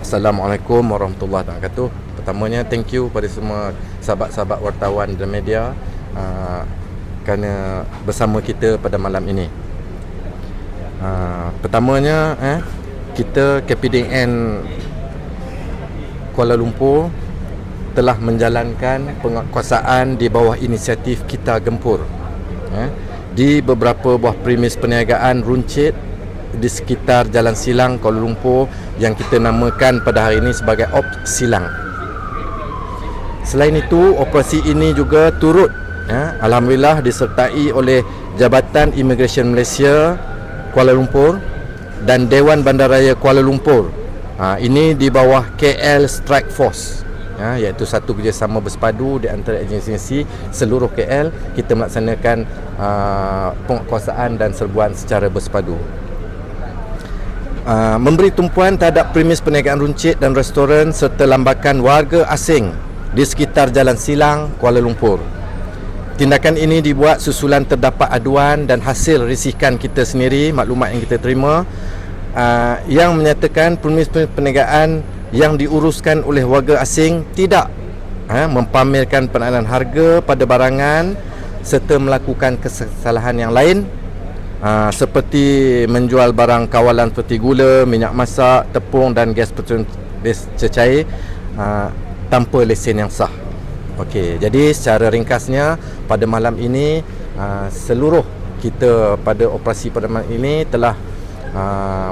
Assalamualaikum warahmatullahi wabarakatuh. Pertamanya thank you pada semua sahabat-sahabat wartawan dan media uh, kerana bersama kita pada malam ini. Uh, pertamanya eh kita KPDN Kuala Lumpur telah menjalankan penguasaan di bawah inisiatif kita gempur eh, di beberapa buah premis perniagaan runcit di sekitar Jalan Silang Kuala Lumpur yang kita namakan pada hari ini sebagai Op Silang. Selain itu, operasi ini juga turut ya, alhamdulillah disertai oleh Jabatan Immigration Malaysia Kuala Lumpur dan Dewan Bandaraya Kuala Lumpur. Ha, ini di bawah KL Strike Force ya, iaitu satu kerjasama bersepadu di antara agensi seluruh KL kita melaksanakan uh, penguasaan dan serbuan secara bersepadu uh, memberi tumpuan terhadap premis perniagaan runcit dan restoran serta lambakan warga asing di sekitar Jalan Silang, Kuala Lumpur. Tindakan ini dibuat susulan terdapat aduan dan hasil risikan kita sendiri, maklumat yang kita terima uh, yang menyatakan premis perniagaan yang diuruskan oleh warga asing tidak ha, mempamerkan penanaman harga pada barangan serta melakukan kesalahan yang lain ha, seperti menjual barang kawalan seperti gula, minyak masak, tepung dan gas petrol cecair ha, tanpa lesen yang sah. Okey, jadi secara ringkasnya pada malam ini ha, seluruh kita pada operasi pada malam ini telah ha,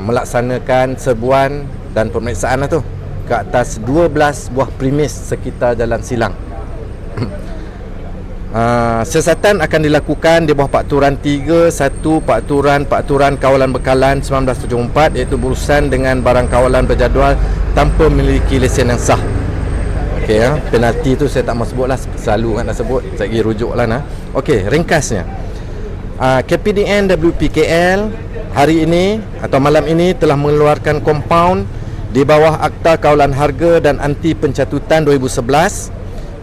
melaksanakan serbuan dan pemeriksaan lah tu ke atas 12 buah premis sekitar Jalan Silang. Uh, siasatan akan dilakukan di bawah Pakturan 3 1 Pakturan Pakturan Kawalan Bekalan 1974 iaitu berurusan dengan barang kawalan berjadual tanpa memiliki lesen yang sah. Okey ya, penalti tu saya tak mahu sebutlah selalu kan nak sebut, saya pergi rujuklah nah. Okey, ringkasnya. Uh, KPDN WPKL hari ini atau malam ini telah mengeluarkan kompaun di bawah Akta Kawalan Harga dan Anti Pencatutan 2011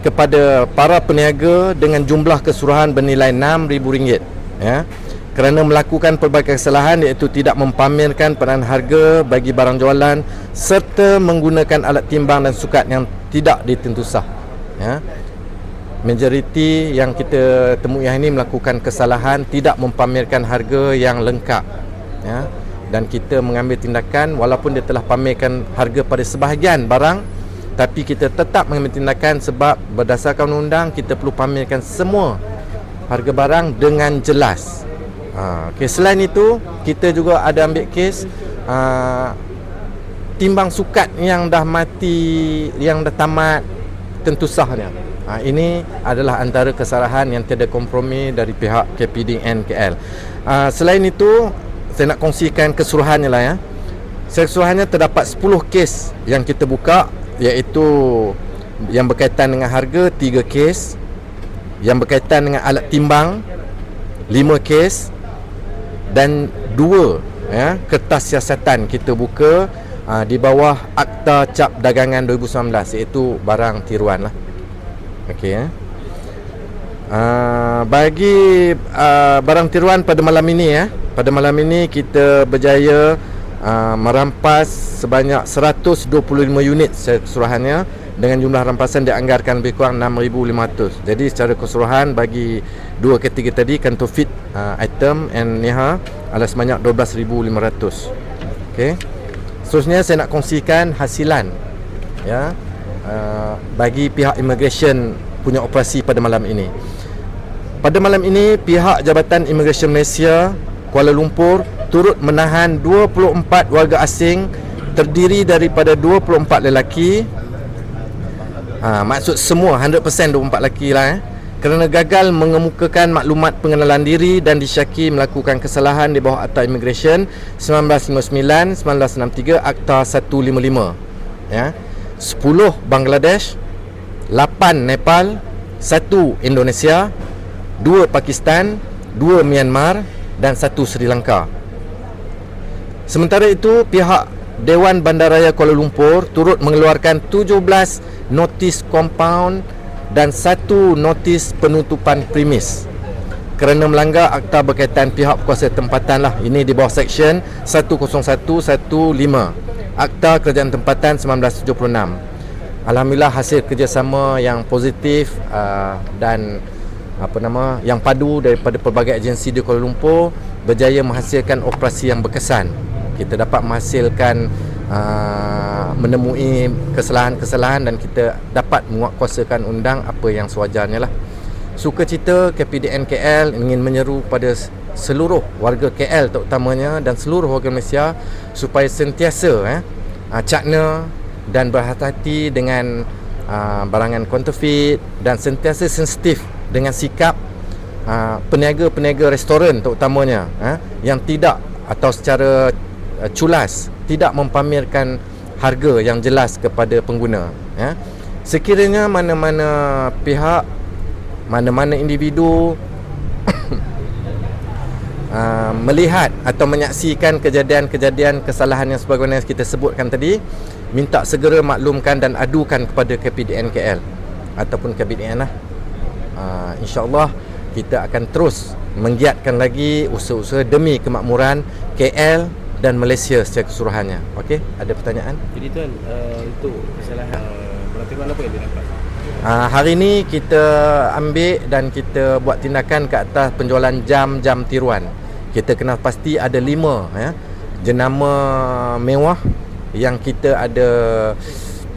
kepada para peniaga dengan jumlah keseluruhan bernilai RM6,000 ya. Kerana melakukan pelbagai kesalahan iaitu tidak mempamerkan peranan harga bagi barang jualan serta menggunakan alat timbang dan sukat yang tidak ditentu sah ya. Majoriti yang kita temui hari ini melakukan kesalahan tidak mempamerkan harga yang lengkap ya. Dan kita mengambil tindakan walaupun dia telah pamerkan harga pada sebahagian barang tapi kita tetap mengambil tindakan sebab berdasarkan undang kita perlu pamerkan semua harga barang dengan jelas. Ha, okay. selain itu kita juga ada ambil kes uh, timbang sukat yang dah mati yang dah tamat tentu sahnya. Ha, ini adalah antara kesalahan yang tiada kompromi dari pihak KPDN KL uh, selain itu saya nak kongsikan keseluruhannya lah ya. Keseluruhannya terdapat 10 kes yang kita buka iaitu yang berkaitan dengan harga 3 kes. Yang berkaitan dengan alat timbang 5 kes. Dan 2 ya kertas siasatan kita buka aa, ah, di bawah Akta Cap Dagangan 2019 iaitu barang tiruan lah. Okey ya. Uh, bagi uh, barang tiruan pada malam ini ya. Pada malam ini kita berjaya uh, merampas sebanyak 125 unit keseluruhannya dengan jumlah rampasan dianggarkan lebih kurang 6500 jadi secara keseluruhan bagi dua kategori tadi kan to fit uh, item and niha adalah sebanyak 12500 okey. Seterusnya saya nak kongsikan hasilan ya uh, bagi pihak immigration punya operasi pada malam ini. Pada malam ini, pihak Jabatan Imigresen Malaysia Kuala Lumpur turut menahan 24 warga asing terdiri daripada 24 lelaki. Ha, maksud semua 100% 24 lelaki lah eh. Kerana gagal mengemukakan maklumat pengenalan diri dan disyaki melakukan kesalahan di bawah Akta Immigration 1959, 1963, Akta 155. Ya. 10 Bangladesh, 8 Nepal, 1 Indonesia, dua Pakistan, dua Myanmar dan satu Sri Lanka. Sementara itu, pihak Dewan Bandaraya Kuala Lumpur turut mengeluarkan 17 notis compound dan satu notis penutupan premis kerana melanggar akta berkaitan pihak kuasa tempatan lah ini di bawah seksyen 10115 Akta Kerajaan Tempatan 1976. Alhamdulillah hasil kerjasama yang positif uh, dan apa nama yang padu daripada pelbagai agensi di Kuala Lumpur berjaya menghasilkan operasi yang berkesan. Kita dapat menghasilkan uh, menemui kesalahan-kesalahan dan kita dapat menguatkuasakan undang apa yang sewajarnya lah. Suka cita KPDN KL ingin menyeru pada seluruh warga KL terutamanya dan seluruh warga Malaysia supaya sentiasa eh, uh, cakna dan berhati-hati dengan uh, barangan counterfeit dan sentiasa sensitif dengan sikap uh, peniaga-peniaga restoran terutamanya uh, yang tidak atau secara uh, culas tidak mempamerkan harga yang jelas kepada pengguna ya. Sekiranya mana-mana pihak mana-mana individu uh, melihat atau menyaksikan kejadian-kejadian kesalahan yang sebagaimana kita sebutkan tadi minta segera maklumkan dan adukan kepada KPDN KL ataupun KPDN lah uh, insyaAllah kita akan terus menggiatkan lagi usaha-usaha demi kemakmuran KL dan Malaysia secara keseluruhannya. Okey, ada pertanyaan? Jadi tuan, uh, untuk kesalahan uh, peraturan apa yang didapat? Uh, hari ini kita ambil dan kita buat tindakan ke atas penjualan jam-jam tiruan. Kita kena pasti ada lima ya, jenama mewah yang kita ada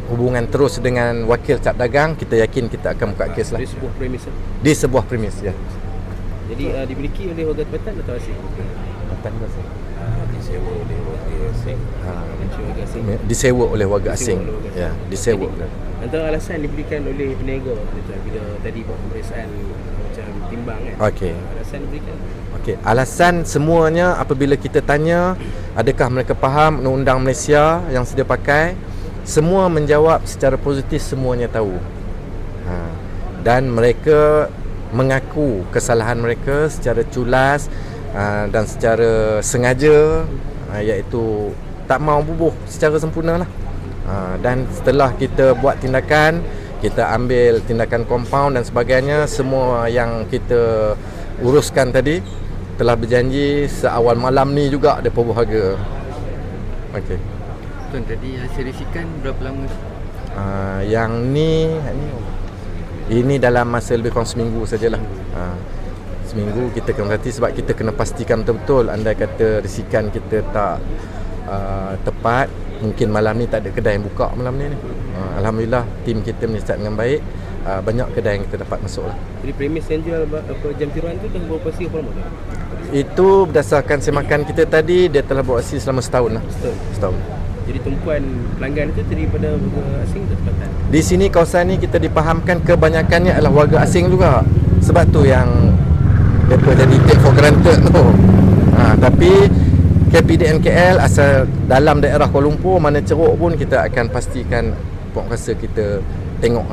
hubungan terus dengan wakil cap dagang kita yakin kita akan buka kes lah Di sebuah premis eh? di sebuah premis ya Jadi uh, dimiliki oleh warga tempatan atau asing? Tempatan ke asing? Uh, disewa oleh warga asing Ha. Disewa oleh warga asing ya disewa Antara alasan diberikan oleh peniaga bila tadi buat pemeriksaan macam timbang kan Okey. Alasan diberikan Okey, alasan semuanya apabila kita tanya adakah mereka faham undang-undang Malaysia yang sedia pakai, semua menjawab secara positif semuanya tahu. Ha. Dan mereka mengaku kesalahan mereka secara culas uh, dan secara sengaja uh, iaitu tak mau bubuh secara sempurna lah. Uh, dan setelah kita buat tindakan, kita ambil tindakan compound dan sebagainya, semua yang kita uruskan tadi telah berjanji seawal malam ni juga ada pembahagia. Okey. Tuan tadi hasil risikan berapa lama? Uh, yang ni ni ini dalam masa lebih kurang seminggu sajalah. Uh, seminggu kita kena hati sebab kita kena pastikan betul-betul andai kata risikan kita tak uh, tepat mungkin malam ni tak ada kedai yang buka malam ni ni. Uh, Alhamdulillah tim kita menyiasat dengan baik. Uh, banyak kedai yang kita dapat masuk lah. Jadi premis yang jual apa, jam tiruan tu dah beroperasi berapa lama tu? Itu berdasarkan semakan kita tadi dia telah beroperasi selama setahun lah. Setahun Setahun. Jadi tumpuan pelanggan itu daripada warga asing atau tempatan? Di sini kawasan ni kita dipahamkan kebanyakannya adalah warga asing juga. Sebab tu yang mereka jadi take for granted tu. Ha, tapi KPDN KL asal dalam daerah Kuala Lumpur mana ceruk pun kita akan pastikan puak rasa kita tengok.